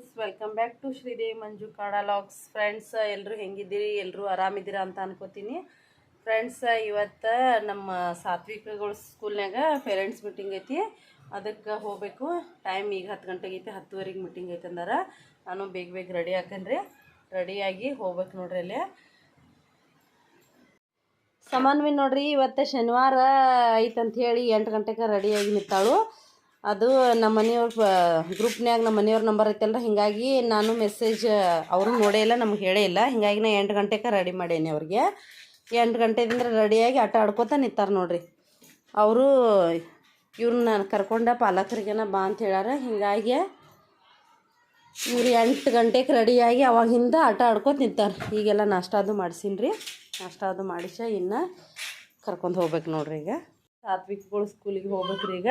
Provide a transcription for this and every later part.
Friends welcome back to Sridevi Manju ಕಾಡಾಲಾಗ್ಸ್ friends ಎಲ್ಲರೂ ಹೆಂಗಿದ್ದೀರಿ? ಎಲ್ಲರೂ ಆರಾಮಿದ್ದೀರಾ ಅಂತ ಅನ್ಕೋತೀನಿ. ಫ್ರೆಂಡ್ಸ್ ಇವತ್ತು ನಮ್ಮ ಸಾತ್ವಿಕಗಳ ಸ್ಕೂಲ್ನಾಗ ಪೇರೆಂಟ್ಸ್ ಮೀಟಿಂಗ್ ಐತಿ. ಅದಕ್ಕೆ ಹೋಗಬೇಕು. ಟೈಮ್ ಈಗ ಹತ್ತು ಗಂಟೆಗೆ ಐತಿ, ಹತ್ತುವರೆಗೆ ಮೀಟಿಂಗ್ ಐತೆ ಅಂದ್ರೆ. ನಾನು ಬೇಗ ಬೇಗ ರೆಡಿ ಹಾಕನ್ರಿ. ರೆಡಿಯಾಗಿ ಹೋಗ್ಬೇಕು ನೋಡ್ರಿ ಅಲ್ಲಿ. ಸಮಾನ್ವಿ ನೋಡ್ರಿ, ಇವತ್ತು ಶನಿವಾರ ಐತಂತ ಹೇಳಿ ಎಂಟು ಗಂಟೆಗೆ ರೆಡಿಯಾಗಿ ನಿಂತಾಳು. ಅದು ನಮ್ಮ ಮನೆಯವ್ರ ಗ್ರೂಪ್ನ್ಯಾಗ ನಮ್ಮ ಮನೆಯವ್ರ ನಂಬರ್ ಐತಲ್ಲ ಹಿಂಗಾಗಿ ನಾನು ಮೆಸೇಜ್ ಅವರು ನೋಡೇ ಇಲ್ಲ, ನಮ್ಗೆ ಹೇಳೇ ಇಲ್ಲ. ಹಿಂಗಾಗಿ ನಾ ಎಂಟು ಗಂಟೆಗೆ ರೆಡಿ ಮಾಡೇನಿ ಅವ್ರಿಗೆ. ಎಂಟು ಗಂಟೆದಿಂದ ರೆಡಿಯಾಗಿ ಆಟ ಆಡ್ಕೋತ ನಿಂತಾರೆ ನೋಡ್ರಿ. ಅವರು ಇವ್ರನ್ನ ಕರ್ಕೊಂಡ ಪಾಲಕರಿಗೆನ ಬಾ ಅಂತ ಹೇಳಾರ ಹಿಂಗಾಗಿ ಇವ್ರು ಎಂಟು ಗಂಟೆಗೆ ರೆಡಿಯಾಗಿ ಅವಾಗಿಂದ ಆಟ ಆಡ್ಕೋತ ನಿಂತಾರೆ. ಈಗೆಲ್ಲ ನಾಷ್ಟ ಅದು ಮಾಡಿಸೀನಿ ರೀ ನಾಷ್ಟ ಅದು ಮಾಡಿಸ ಇನ್ನು ಕರ್ಕೊಂಡು ಹೋಗ್ಬೇಕು ನೋಡ್ರಿ ಈಗ. ಸಾತ್ವಿಕಗಳು ಸ್ಕೂಲಿಗೆ ಹೋಗ್ಬೇಕ್ರಿ ಈಗ.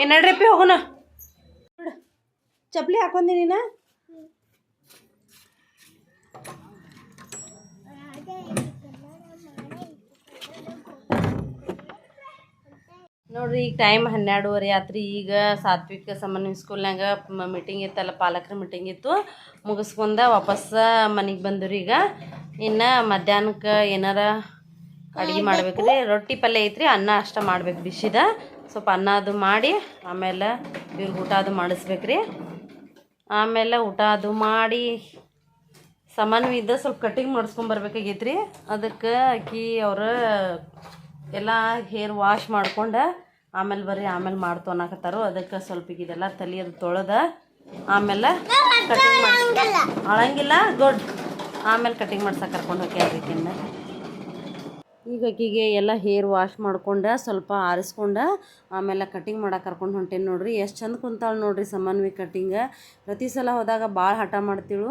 ಏ ನಡ್ರಪ್ಪಿ ಹೋಗೋಣ. ಚಪ್ಲಿ ಹಾಕೊಂಡಿ ನೀನು ನೋಡ್ರಿ, ಈಗ ಟೈಮ್ ಹನ್ನೆರಡುವರೆ ಆತ್ರಿ. ಈಗ ಸಾತ್ವಿಕ ಸಮನ್ವಯ ಸ್ಕೂಲ್ನಾಗ ಮೀಟಿಂಗ್ ಇತ್ತಲ್ಲ, ಪಾಲಕರ ಮೀಟಿಂಗ್ ಇತ್ತು. ಮುಗಿಸ್ಕೊಂಡ ವಾಪಸ್ ಮನೆಗೆ ಬಂದ್ರಿ ಈಗ. ಇನ್ನು ಮಧ್ಯಾಹ್ನಕ್ಕೆ ಏನಾರ ಅಡುಗೆ ಮಾಡ್ಬೇಕ್ರಿ. ರೊಟ್ಟಿ ಪಲ್ಯ ಐತ್ರಿ, ಅನ್ನ ಅಷ್ಟ ಮಾಡ್ಬೇಕು ಬಿಸಿದ. ಸ್ವಲ್ಪ ಅನ್ನ ಅದು ಮಾಡಿ, ಆಮೇಲೆ ಇವ್ರಿಗೆ ಊಟ ಅದು ಮಾಡಿಸ್ಬೇಕ್ರಿ. ಆಮೇಲೆ ಊಟ ಅದು ಮಾಡಿ, ಸಾಮಾನು ಇದ್ದ ಸ್ವಲ್ಪ ಕಟಿಂಗ್ ಮಾಡಿಸ್ಕೊಂಬರ್ಬೇಕಾಗೈತ್ರಿ ಅದಕ್ಕೆ ಅಕ್ಕಿ ಅವರು ಎಲ್ಲ ಹೇರ್ ವಾಶ್ ಮಾಡ್ಕೊಂಡು ಆಮೇಲೆ ಬರ್ರಿ, ಆಮೇಲೆ ಮಾಡ್ತು ಅದಕ್ಕೆ ಸ್ವಲ್ಪ ಇದೆಲ್ಲ ತಲೆ ಅದು ತೊಳೆದ, ಆಮೇಲೆ ಕಟಿಂಗ್ ಮಾಡಿಸ್ ಅಳಂಗಿಲ್ಲ ಗುಡ್ ಆಮೇಲೆ ಕಟಿಂಗ್ ಮಾಡ್ಸಕ್ಕೆ ಕರ್ಕೊಂಡು ಹೋಗ್ಯಾರ ಈಕಿನ್ನ ಈಗ ಆಕಿಗೆ ಎಲ್ಲ ಹೇರ್ ವಾಶ್ ಮಾಡ್ಕೊಂಡು ಸ್ವಲ್ಪ ಆರಿಸ್ಕೊಂಡು ಆಮೇಲೆ ಕಟಿಂಗ್ ಮಾಡಕ್ಕೆ ಕರ್ಕೊಂಡು ಹೊಂಟೇನಿ ನೋಡಿರಿ. ಎಷ್ಟು ಚಂದ ಕುಂತಾಳೆ ನೋಡ್ರಿ ಸಮನ್ವಿ ಕಟಿಂಗ ಪ್ರತಿ ಸಲ ಹೋದಾಗ ಭಾಳ ಹಠ ಮಾಡ್ತಿಳು.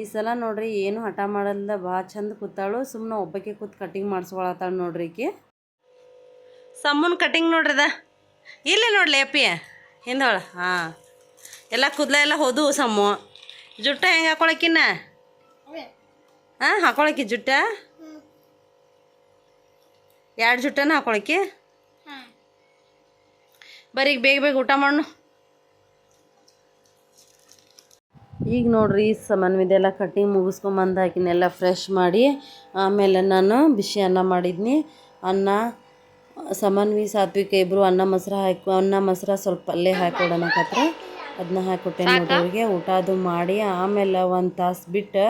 ಈ ಸಲ ನೋಡ್ರಿ ಏನು ಹಠ ಮಾಡಲ್ದ ಭಾಳ ಚಂದ ಕೂತಾಳು. ಸುಮ್ಮನೆ ಒಬ್ಬಕ್ಕೆ ಕೂತ್ ಕಟಿಂಗ್ ಮಾಡಿಸ್ಕೊಳತ್ತಾಳು ನೋಡಿರಿ ಈಕಿ. ಸಮ್ಮನ್ ಕಟಿಂಗ್ ನೋಡ್ರಿ ಅದ ಇಲ್ಲೇ ನೋಡ್ಲಿ ಅಪ್ಪಿ. ಹಿಂದೋಳ ಹಾಂ. ಎಲ್ಲ ಕೂದಲ ಎಲ್ಲ ಹೋದು ಸಮ್ಮು ಜುಟ್ಟ ಹೆಂಗೆ ಹಾಕೊಳಕಿನ್ನ ಹಾಂ ಹಾಕೊಳಕಿ ಜುಟ್ಟ? ಎರಡು ಜುಟ್ಟನ ಹಾಕೊಳಕ್ಕೆ? ಬರೀಗ ಈಗ ಬೇಗ ಬೇಗ ಊಟ ಮಾಡೋಣ ಈಗ ನೋಡ್ರಿ ಸಮನ್ವಿದೆಲ್ಲ ಕಟ್ಟಿಂಗ್ ಮುಗಿಸ್ಕೊಂಬಂದು ಹಾಕಿನೆಲ್ಲ ಫ್ರೆಶ್ ಮಾಡಿ ಆಮೇಲೆ ನಾನು ಬಿಸಿ ಅನ್ನ ಮಾಡಿದ್ನಿ. ಅನ್ನ ಸಮನ್ವಿ ಸಾತ್ವಿಕ ಇಬ್ಬರು ಅನ್ನ ಮೊಸರು ಹಾಕಿ ಅನ್ನ ಮೊಸರು ಸ್ವಲ್ಪ ಪಲ್ಯ ಹಾಕೊಡೋಣಕತ್ರ ಅದನ್ನ ಹಾಕೊಟ್ಟೆ ನೋಡೋರಿಗೆ ಅವ್ರಿಗೆ. ಊಟ ಅದು ಮಾಡಿ ಆಮೇಲೆ ಒಂದು ತಾಸು ಬಿಟ್ಟು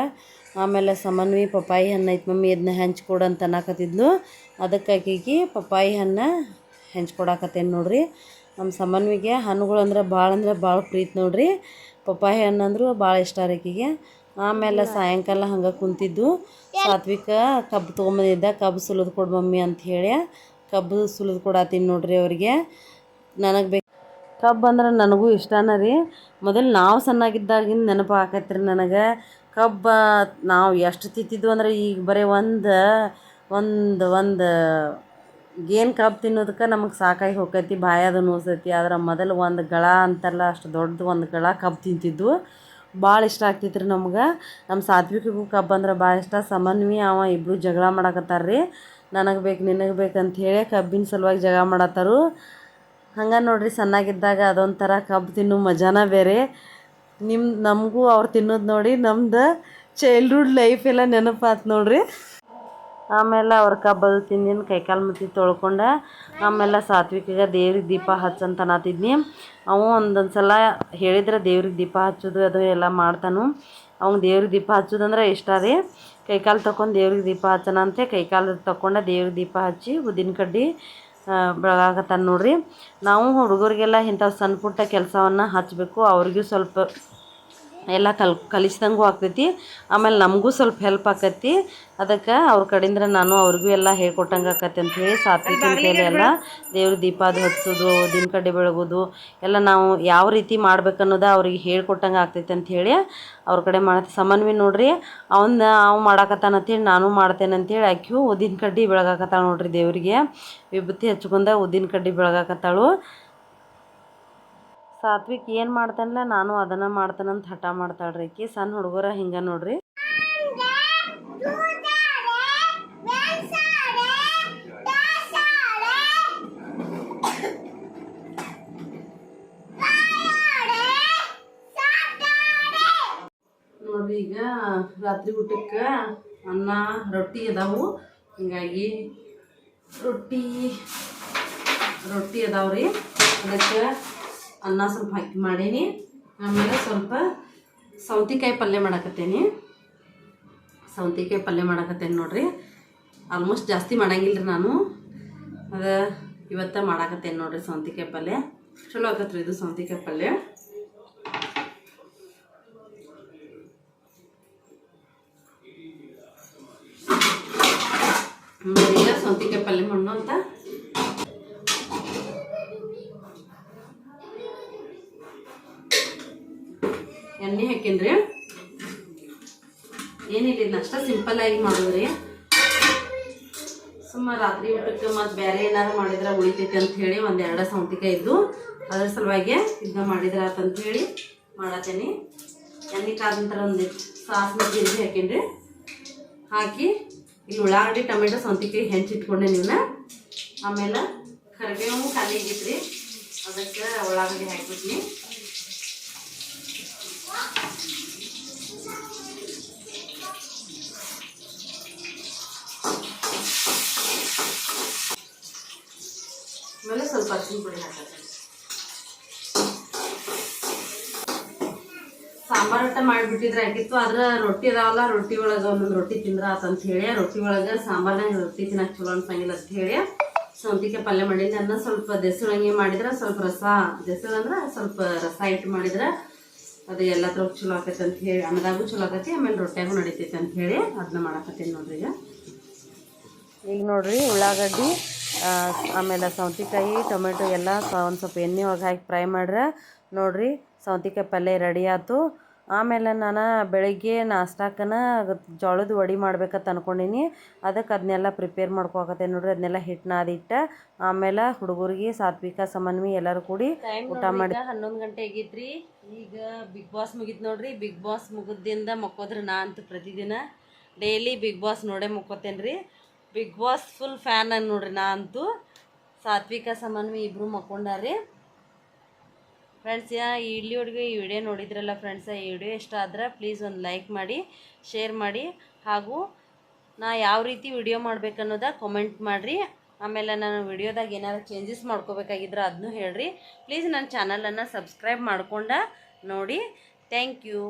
ಆಮೇಲೆ ಸಮನ್ವಿ ಪಪ್ಪಾಯಿ ಹಣ್ಣು ಐತೆ ಮಮ್ಮಿ ಇದನ್ನ ಹೆಂಚ್ಕೊಡು ಅಂತ ಅನ್ನಕತ್ತಿದ್ಲು. ಅದಕ್ಕೆ ಆಕಿಗೆ ಪಪ್ಪಾಯಿ ಹಣ್ಣು ಹೆಂಚ್ಕೊಡಾಕತ್ತೇನೆ ನೋಡ್ರಿ. ನಮ್ಮ ಸಮನ್ವಿಗೆ ಹಣ್ಣುಗಳು ಅಂದ್ರೆ ಭಾಳ ಅಂದ್ರೆ ಭಾಳ ಪ್ರೀತಿ ನೋಡ್ರಿ. ಪಪ್ಪಾಯಿ ಹಣ್ಣು ಅಂದರೂ ಭಾಳ ಇಷ್ಟ ಆಕಿಗೆ ಆಮೇಲೆ ಸಾಯಂಕಾಲ ಹಂಗೆ ಕುಂತಿದ್ದು ಸಾತ್ವಿಕ ಕಬ್ಬು ತೊಗೊಂಬಂದಿದ್ದ, ಕಬ್ಬು ಸುಲಿದು ಕೊಡು ಮಮ್ಮಿ ಅಂತ ಹೇಳಿ ಕಬ್ಬು ಸುಲಿದು ಕೊಡತ್ತೀನಿ ನೋಡ್ರಿ ಅವರಿಗೆ. ನನಗೆ ಬೇಕು ಕಬ್ಬು ಅಂದ್ರೆ ನನಗೂ ಇಷ್ಟನ ರೀ. ಮೊದಲು ನಾವು ಸಣ್ಣಾಗಿದ್ದಾಗಿಂದ ನೆನಪು ಹಾಕತ್ತೀರಿ ನನಗೆ. ಕಬ್ಬ ನಾವು ಎಷ್ಟು ತಿಂತಿದ್ವು ಅಂದ್ರೆ ಈಗ ಬರೀ ಒಂದು ಒಂದು ಒಂದು ಗೇನ್ ಕಬ್ಬು ತಿನ್ನೋದಕ್ಕೆ ನಮಗೆ ಸಾಕಾಗಿ ಹೋಗೈತಿ ಬಾಯದು ನೋಸ್ತೈತಿ ಆದ್ರೆ ಮೊದಲು ಒಂದು ಗಳ ಅಂತಲ್ಲ ಅಷ್ಟು ದೊಡ್ಡದು ಒಂದು ಗಳ ಕಬ್ಬು ತಿಂತಿದ್ವು. ಭಾಳ ಇಷ್ಟ ಆಗ್ತಿತ್ತು ರೀ ನಮ್ಗೆ. ನಮ್ಮ ಸಾತ್ವಿಕಗೂ ಕಬ್ಬು ಅಂದ್ರೆ ಭಾಳ ಇಷ್ಟ. ಸಮನ್ವಿ ಅವ ಇಬ್ಬರು ಜಗಳ ಮಾಡಕತ್ತಾರೆ ರೀ ನನಗೆ ಬೇಕು, ನಿನಗೆ ಬೇಕು ಹೇಳಿ ಕಬ್ಬಿನ ಸಲುವಾಗಿ ಜಗಳ ಮಾಡತ್ತಾರು. ಹಂಗೆ ನೋಡ್ರಿ ಸಣ್ಣಾಗಿದ್ದಾಗ ಅದೊಂಥರ ಕಬ್ಬು ತಿನ್ನೋ ಮಜಾನ ಬೇರೆ. ನಿಮ್ಮ ನಮಗೂ ಅವ್ರು ತಿನ್ನೋದು ನೋಡಿ, ನಮ್ದು ಚೈಲ್ಡ್ಹುಡ್ ಲೈಫ್ ಎಲ್ಲ ನೆನಪಾತು ನೋಡ್ರಿ. ಆಮೇಲೆ ಅವ್ರ ಕಬ್ಬದು ತಿಂದಿನ, ಕೈಕಾಲು ಮುತ್ತಿ ತೊಳ್ಕೊಂಡು, ಆಮೇಲೆ ಸಾತ್ವಿಕಿಗೆ ದೇವ್ರಿಗೆ ದೀಪ ಹಚ್ಚಂತ ಅನ್ನತಿದ್ನಿ. ಅವು ಒಂದೊಂದು ಸಲ ಹೇಳಿದ್ರೆ ದೇವ್ರಿಗೆ ದೀಪ ಹಚ್ಚೋದು, ಅದು ಎಲ್ಲ ಮಾಡ್ತಾನು. ಅವ್ನು ದೇವ್ರಿಗೆ ದೀಪ ಹಚ್ಚೋದಂದ್ರೆ ಇಷ್ಟ ರೀ. ಕೈಕಾಲು ತಗೊಂಡು ದೇವ್ರಿಗೆ ದೀಪ ಹಚ್ಚೋಣ ಅಂತ ಕೈಕಾಲು ತಗೊಂಡು ದೇವ್ರಿಗೆ ದೀಪ ಹಚ್ಚಿ ಉದ್ದಿನ ಕಡ್ಡಿ ಬೆಳಗಾಕತ್ತಾನ ನೋಡ್ರಿ. ನಾವು ಹುಡುಗರಿಗೆಲ್ಲ ಇಂಥ ಸಣ್ಣ ಪುಟ್ಟ ಕೆಲಸವನ್ನು ಹಚ್ಚಬೇಕು ಅವ್ರಿಗೂ ಸ್ವಲ್ಪ ಎಲ್ಲ ಕಲ್ ಕಲಿಸ್ದಂಗೂ ಆಗ್ತೈತಿ. ಆಮೇಲೆ ನಮಗೂ ಸ್ವಲ್ಪ ಹೆಲ್ಪ್ ಆಕತಿ ಅದಕ್ಕೆ ಅವ್ರ ಕಡೆಯಿಂದ ನಾನು ಅವ್ರಿಗೂ ಎಲ್ಲ ಹೇಳ್ಕೊಟ್ಟಂಗೆ ಆಕತಿ ಅಂತ ಹೇಳಿ ಸಾತ್ವಿಕ ಕೈಲಿ ಎಲ್ಲ ದೇವ್ರ ದೀಪ ಅದು ಹಚ್ಚೋದು ದಿನ ಕಡ್ಡಿ ಬೆಳಗೋದು ಎಲ್ಲ ನಾವು ಯಾವ ರೀತಿ ಮಾಡ್ಬೇಕನ್ನೋದು ಅವ್ರಿಗೆ ಹೇಳ್ಕೊಟ್ಟಂಗೆ ಆಗ್ತೈತಿ ಅಂತ ಹೇಳಿ ಅವ್ರ ಕಡೆ ಮಾಡತ್ತೆ. ಸಮನ್ವಿ ನೋಡ್ರಿ ಅವನ್ನ ಅವ್ ಮಾಡಾಕತ್ತಾನ ಅಂತೇಳಿ ನಾನು ಮಾಡ್ತೇನೆ ಅಂತೇಳಿ ಆಕ್ಯೂ ಉದ್ದಿನ ಕಡ್ಡಿ ಬೆಳಗಾಕತ್ತಾಳ ನೋಡ್ರಿ ದೇವರಿಗೆ. ವಿಭೂತಿ ಹಚ್ಕೊಂಡ ಉದ್ದಿನ ಕಡ್ಡಿ ಬೆಳಗಾಕತ್ತಾಳು. ಸಾತ್ವಿಕ್ ಏನು ಮಾಡ್ತಾನಲ್ಲ, ನಾನು ಅದನ್ನು ಮಾಡ್ತಾನಂತ ಹಠ ಮಾಡ್ತಾಳ್ರಿ ಈಕಿ ಸಣ್ಣ ಹುಡುಗರ ಹಿಂಗೆ ನೋಡ್ರಿ. ನೋಡ್ರಿ ಈಗ ರಾತ್ರಿ ಊಟಕ್ಕೆ ಅನ್ನ, ರೊಟ್ಟಿ ಅದಾವು. ಹಿಂಗಾಗಿ ರೊಟ್ಟಿ ರೊಟ್ಟಿ ಅದಾವ್ರಿ. ಅದಕ್ಕೆ ಅನ್ನ ಸ್ವಲ್ಪ ಹಾಕಿ ಮಾಡೀನಿ. ಆಮೇಲೆ ಸ್ವಲ್ಪ ಸೌತಿಕಾಯಿ ಪಲ್ಯ ಮಾಡಾಕತ್ತೇನಿ. ಸೌತಿಕಾಯಿ ಪಲ್ಯ ಮಾಡಾಕತ್ತೇನೆ ನೋಡ್ರಿ. ಆಲ್ಮೋಸ್ಟ್ ಜಾಸ್ತಿ ಮಾಡಂಗಿಲ್ಲ ರೀ ನಾನು. ಅದ ಇವತ್ತ ಮಾಡಾಕತ್ತೇನೆ ನೋಡ್ರಿ ಸೌತಿಕಾಯಿ ಪಲ್ಯ. ಚಲೋ ಆಗತ್ರಿ ಇದು ಸೌತಿಕಾಯಿ ಪಲ್ಯ. ಈಗ ಸೌತಿಕಾಯಿ ಪಲ್ಯ ಮಣ್ಣು ಅಂತ ಎಣ್ಣೆ ಹಾಕಿನ್ರಿ ಏನಿಲ್ಲ ಇದನ್ನ ಅಷ್ಟ ಸಿಂಪಲ್ ಆಗಿ ಮಾಡೋದ್ರಿ. ಸುಮ್ಮ ರಾತ್ರಿ ಊಟಕ್ಕೆ ಮತ್ತು ಬೇರೆ ಏನಾರು ಮಾಡಿದ್ರೆ ಉಳಿತೈತಿ ಅಂತ ಹೇಳಿ ಒಂದು ಎರಡು ಸೌತಿಕಾಯಿ ಇದ್ದು ಅದ್ರ ಸಲುವಾಗಿ ಇದನ್ನ ಮಾಡಿದ್ರ ಅಂತ ಹೇಳಿ ಮಾಡತ್ತೇನಿ ಎಣ್ಣೆ ಕಾದ ನಂತರ ಒಂದು ಸಾಸ್ ಜೀರಿಗೆ ಹಾಕಿನ್ರಿ. ಹಾಕಿ ಇಲ್ಲಿ ಉಳ್ಳಾಗಡ್ಡಿ, ಟೊಮೆಟೊ, ಸೌತಿಕಾಯಿ ಹೆಂಚಿಟ್ಕೊಂಡೆ ನೀವನ್ನ ಆಮೇಲೆ ಕರಿಬೇವು ಖಾಲಿ ಆಗಿತ್ರಿ. ಅದಕ್ಕೆ ಉಳ್ಳಾಗಡ್ಡಿ ಹಾಕ್ಬಿಟ್ನಿ. ಆಮೇಲೆ ಸ್ವಲ್ಪ ಅರ್ಶಿನ ಪುಡಿ ಹಾಕಿ ಸಾಂಬಾರ್ ಊಟ ಮಾಡಿಬಿಟ್ಟಿದ್ರೆ ಆಗಿತ್ತು, ಆದ್ರೆ ರೊಟ್ಟಿ ಅದಾವಲ್ಲ, ರೊಟ್ಟಿ ಒಳಗೆ ಒಂದೊಂದು ರೊಟ್ಟಿ ತಿಂದ್ರ ಆತಂತ ಹೇಳಿ, ರೊಟ್ಟಿ ಒಳಗೆ ಸಾಂಬಾರ್ನಾಗ ರೊಟ್ಟಿ ತಿನ್ನಕ್ಕೆ ಚಲೋ ಅನ್ಸಂಗಿಲ್ಲ ಅಂತ ಹೇಳಿ ಸೌತಿಕಾಯಿ ಪಲ್ಯ ಮಾಡಿದ್ರೆ ಅನ್ನ ಸ್ವಲ್ಪ ದೆಸಳಂಗಿ ಮಾಡಿದ್ರೆ ಸ್ವಲ್ಪ ರಸ, ದೆಸಳು ಅಂದ್ರೆ ಸ್ವಲ್ಪ ರಸ ಇಟ್ಟು ಮಾಡಿದ್ರೆ ಅದು ಎಲ್ಲ ಚಲೋ ಆಕೈತೆ ಅಂತ ಹೇಳಿ ಅನ್ನದಾಗೂ ಚಲೋ ಆಕೈತಿ, ಆಮೇಲೆ ರೊಟ್ಟಿಯಾಗೂ ನಡಿತೈತೆ ಅಂತ ಹೇಳಿ ಅದನ್ನ ಮಾಡಾಕತ್ತೀನಿ ನೋಡ್ರಿ ಈಗ. ಈಗ ನೋಡ್ರಿ ಉಳ್ಳಾಗಡ್ಡಿ ಆಮೇಲೆ ಸೌತೆಕಾಯಿ ಟೊಮೆಟೊ ಎಲ್ಲ ಒಂದು ಸ್ವಲ್ಪ ಎಣ್ಣೆ ಒಳಗೆ ಹಾಕಿ ಫ್ರೈ ಮಾಡ್ರೆ ನೋಡ್ರಿ ಸೌತೆಕಾಯಿ ಪಲ್ಯ ರೆಡಿ ಆಯ್ತು ಆಮೇಲೆ ನಾನು ಬೆಳಿಗ್ಗೆ ನಾಷ್ಟಾಕನ ಜೋಳದ ವಡಿ ಮಾಡ್ಬೇಕಂತ ಅನ್ಕೊಂಡೀನಿ. ಅದಕ್ಕೆ ಅದನ್ನೆಲ್ಲ ಪ್ರಿಪೇರ್ ಮಾಡ್ಕೋಕತ್ತೆ ನೋಡ್ರಿ ಅದನ್ನೆಲ್ಲ ಹಿಟ್ಟು. ನಾದಿಟ್ಟು ಆಮೇಲೆ ಹುಡುಗರಿಗೆ ಸಾತ್ವಿಕ ಸಮನ್ವಿ ಎಲ್ಲರೂ ಕೂಡಿ ಊಟ ಮಾಡಿ ಹನ್ನೊಂದು ಗಂಟೆ ಆಗಿದ್ರಿ ಈಗ ಬಿಗ್ ಬಾಸ್ ಮುಗಿತು ನೋಡ್ರಿ. ಬಿಗ್ ಬಾಸ್ ಮುಗಿದಿಂದ ಮಕ್ಕೋದ್ರೆ ನಾ ಅಂತೂ ಪ್ರತಿದಿನ. ಡೈಲಿ ಬಿಗ್ ಬಾಸ್ ನೋಡೇ ಮುಕ್ಕೋತೇನ್ರಿ. ಬಿಗ್ ಬಾಸ್ ಫುಲ್ ಫ್ಯಾನ್ ಅನ್ ನೋಡ್ರಿ ನಾ ಅಂತೂ. ಸಾತ್ವಿಕ ಸಮನ್ವಿ ಇಬ್ರು ಮಕ್ಕೊಂಡಾರಿ ಫ್ರೆಂಡ್ಸ್ ಯಾ ಇಲ್ಲಿವರೆಗೂ ಈ ವಿಡಿಯೋ ನೋಡಿದ್ರಲ್ಲ ಫ್ರೆಂಡ್ಸ್ ಈ ವಿಡಿಯೋ ಇಷ್ಟ ಆದ್ರೆ ಪ್ಲೀಸ್ ಒಂದು ಲೈಕ್ ಮಾಡಿ ಶೇರ್ ಮಾಡಿ. ಹಾಗೂ ನಾ ಯಾವ ರೀತಿ ವಿಡಿಯೋ ಮಾಡ್ಬೇಕನ್ನೋದ ಕಾಮೆಂಟ್ ಮಾಡಿರಿ. ಆಮೇಲೆ ನಾನು ವಿಡಿಯೋದಾಗ ಏನಾದ್ರು ಚೇಂಜಸ್ ಮಾಡ್ಕೋಬೇಕಾಗಿದ್ರೆ ಅದನ್ನೂ ಹೇಳ್ರಿ. ಪ್ಲೀಸ್ ನನ್ನ ಚಾನಲನ್ನು ಸಬ್ಸ್ಕ್ರೈಬ್ ಮಾಡ್ಕೊಂಡ ನೋಡಿ. Thank you